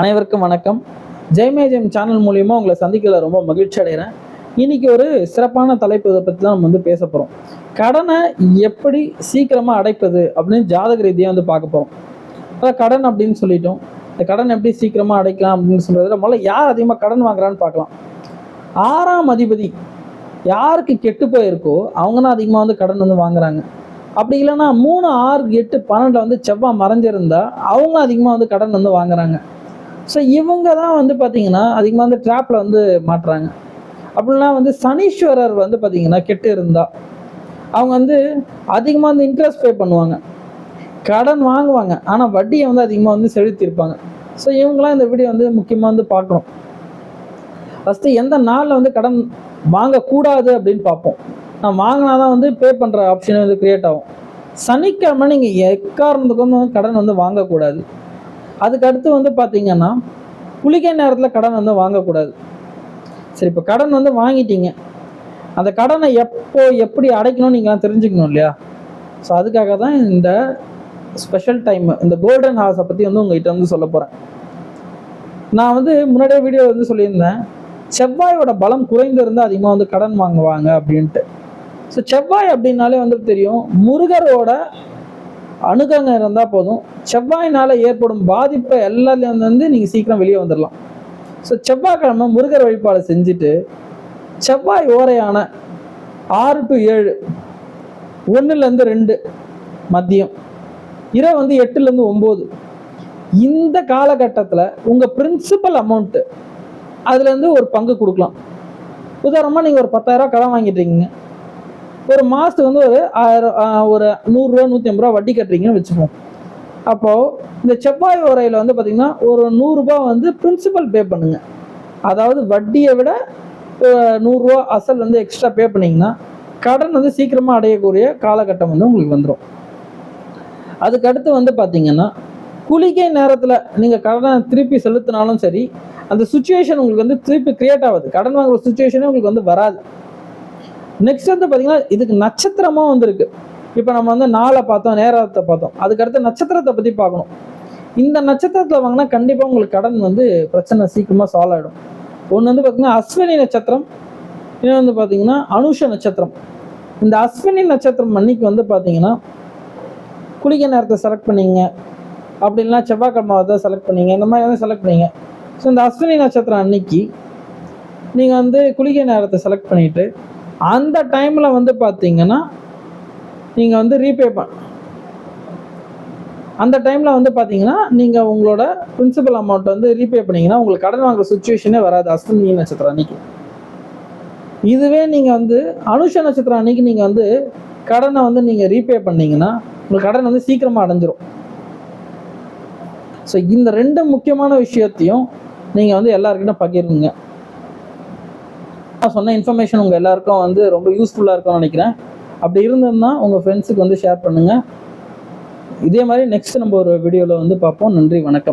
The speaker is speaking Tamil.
அனைவருக்கும் வணக்கம். ஜெயமே ஜெயம் சேனல் மூலியமாக உங்களை சந்திக்கல ரொம்ப மகிழ்ச்சி அடைகிறேன். இன்னைக்கு ஒரு சிறப்பான தலைப்பு இதை பற்றி தான் நம்ம வந்து பேச போகிறோம் கடனை எப்படி சீக்கிரமாக அடைப்பது அப்படின்னு ஜாதக ரீதியாக வந்து பார்க்க போகிறோம் அதான் கடன் அப்படின்னு சொல்லிட்டோம். இந்த கடன் எப்படி சீக்கிரமாக அடைக்கலாம் அப்படின்னு சொல்கிறது முதல்ல யார் அதிகமாக கடன் வாங்குறான்னு பார்க்கலாம். ஆறாம் அதிபதி யாருக்கு கெட்டு போயிருக்கோ அவங்க தான் அதிகமாக வந்து கடன் வந்து வாங்குறாங்க. அப்படி இல்லைன்னா மூணு ஆறு எட்டு பன்னெண்டில் வந்து செவ்வாய் மறைஞ்சிருந்தா அவங்க அதிகமாக வந்து கடன் வந்து வாங்குறாங்க. ஸோ இவங்க தான் வந்து பார்த்தீங்கன்னா அதிகமாக வந்து ட்ராப்பில் வந்து மாட்டுறாங்க. அப்படின்னா வந்து சனீஸ்வரர் வந்து பார்த்தீங்கன்னா கெட்டு இருந்தால் அவங்க வந்து அதிகமாக வந்து இன்ட்ரெஸ்ட் பே பண்ணுவாங்க. கடன் வாங்குவாங்க. ஆனால் வட்டியை வந்து அதிகமாக வந்து செலுத்தியிருப்பாங்க. ஸோ இவங்களாம் இந்த வீடியோ வந்து முக்கியமாக வந்து பார்க்கணும். ஃபஸ்ட்டு எந்த நாளில் வந்து கடன் வாங்கக்கூடாது அப்படின்னு பார்ப்போம். நான் வாங்கினா தான் வந்து பே பண்ணுற ஆப்ஷன் வந்து க்ரியேட் ஆகும். சனிக்கிழமை நீங்கள் எக்காரணத்துக்கும் வந்து கடன் வந்து வாங்கக்கூடாது. அதுக்கு அடுத்து வந்து பார்த்தீங்கன்னா குளிக்க நேரத்தில் கடன் வந்து வாங்கக்கூடாது. சரி இப்போ கடன் வந்து வாங்கிட்டீங்க. அந்த கடனை எப்போ எப்படி அடைக்கணும்னு நீங்களாம் தெரிஞ்சுக்கணும் இல்லையா? ஸோ அதுக்காக தான் இந்த ஸ்பெஷல் டைம் இந்த கோல்டன் ஹார்ஸை பற்றி வந்து உங்ககிட்ட வந்து சொல்ல போகிறேன் நான் வந்து முன்னாடியே வீடியோ வந்து சொல்லியிருந்தேன். செவ்வாயோட பலம் குறைந்திருந்தால் அதிகமாக வந்து கடன் வாங்குவாங்க அப்படின்ட்டு. ஸோ செவ்வாய் அப்படின்னாலே வந்து தெரியும் முருகரோட அணுகங்க இருந்தால் போதும். செவ்வாயினால் ஏற்படும் பாதிப்பை எல்லாத்துலேயும் வந்து நீங்கள் சீக்கிரம் வெளியே வந்துடலாம் ஸோ செவ்வாய்க்கிழமை முருகர் வழிபாடு செஞ்சுட்டு செவ்வாய் ஓரையான ஆறு டு ஏழு ஒன்றுலேருந்து ரெண்டு மதியம் இரவு வந்து எட்டுலேருந்து ஒம்பது. இந்த காலகட்டத்தில் உங்கள் பிரின்சிபல் அமௌண்ட்டு அதுலேருந்து ஒரு பங்கு கொடுக்கலாம். உதாரணமாக நீங்கள் ஒரு பத்தாயிரரூவா கடன் வாங்கிட்டீங்க ஒரு மாதத்துக்கு வந்து ஒரு ஆயிரம் ஒரு நூறுரூவா நூற்றி ஐம்பது ரூபா வட்டி கட்டுறீங்கன்னு வச்சுப்போம் அப்போது இந்த செவ்வாய் உரையில் வந்து பார்த்தீங்கன்னா ஒரு நூறுரூபா வந்து பிரின்சிபல் பே பண்ணுங்கள் அதாவது வட்டியை விட நூறுரூவா அசல் வந்து எக்ஸ்ட்ரா பே பண்ணிங்கன்னா கடன் வந்து சீக்கிரமாக அடையக்கூடிய காலகட்டம் வந்து உங்களுக்கு வந்துடும் அதுக்கடுத்து வந்து பார்த்தீங்கன்னா குளிக்கை நேரத்தில் நீங்கள் கடனை திருப்பி செலுத்தினாலும் சரி அந்த சுச்சுவேஷன் உங்களுக்கு வந்து திருப்பி கிரியேட் ஆகுது. கடன் வாங்குற சுச்சுவேஷனே உங்களுக்கு வந்து வராது. நெக்ஸ்ட் வந்து பார்த்தீங்கன்னா இதுக்கு நட்சத்திரமும் வந்திருக்கு. இப்போ நம்ம வந்து நாளை பார்த்தோம் நேரத்தை பார்த்தோம். அதுக்கடுத்து நட்சத்திரத்தை பற்றி பார்க்கணும். இந்த நட்சத்திரத்தில் வாங்கினா கண்டிப்பாக உங்களுக்கு கடன் வந்து பிரச்சனை சீக்கிரமாக சால்வ் ஆகிடும் ஒன்று வந்து பார்த்தீங்கன்னா அஸ்வினி நட்சத்திரம். இன்னும் வந்து பார்த்தீங்கன்னா அனுஷ நட்சத்திரம். இந்த அஸ்வினி நட்சத்திரம் அன்னைக்கு வந்து பார்த்தீங்கன்னா குளிக்க நேரத்தை செலக்ட் பண்ணீங்க. அப்படின்னா செவ்வாய்க்கிழமை தான் செலக்ட் பண்ணீங்க. இந்த மாதிரி வந்து செலக்ட் பண்ணீங்க. ஸோ இந்த அஸ்வினி நட்சத்திரம் அன்னைக்கு நீங்கள் வந்து குளிக்க நேரத்தை செலக்ட் பண்ணிவிட்டு அந்த டைமில் வந்து பார்த்தீங்கன்னா நீங்கள் வந்து ரீபே பண் அந்த டைமில் வந்து பார்த்தீங்கன்னா நீங்கள் உங்களோட பிரின்சிபல் அமௌண்ட் வந்து ரீபே பண்ணிங்கன்னா உங்களுக்கு கடன் வாங்குற சுச்சுவேஷனே வராது. அஸ்தமி நட்சத்திரம் அன்னைக்கு. இதுவே நீங்கள் வந்து அனுஷ நட்சத்திரம் அன்னைக்கு நீங்கள் வந்து கடனை வந்து நீங்கள் ரீபே பண்ணீங்கன்னா உங்களுக்கு கடன் வந்து சீக்கிரமாக அடைஞ்சிரும். ஸோ இந்த ரெண்டு முக்கியமான விஷயத்தையும் நீங்கள் வந்து எல்லாருக்கிட்டும் பகிருங்க நான் சொன்ன இன்ஃபர்மேஷன் உங்கள் எல்லாருக்கும் வந்து ரொம்ப யூஸ்ஃபுல்லாக இருக்கும்னு நினைக்கிறேன். அப்படி இருந்ததுன்னா உங்கள் ஃப்ரெண்ட்ஸுக்கு வந்து ஷேர் பண்ணுங்கள் இதே மாதிரி நெக்ஸ்ட் நம்ம ஒரு வீடியோவில் வந்து பார்ப்போம். நன்றி வணக்கம்.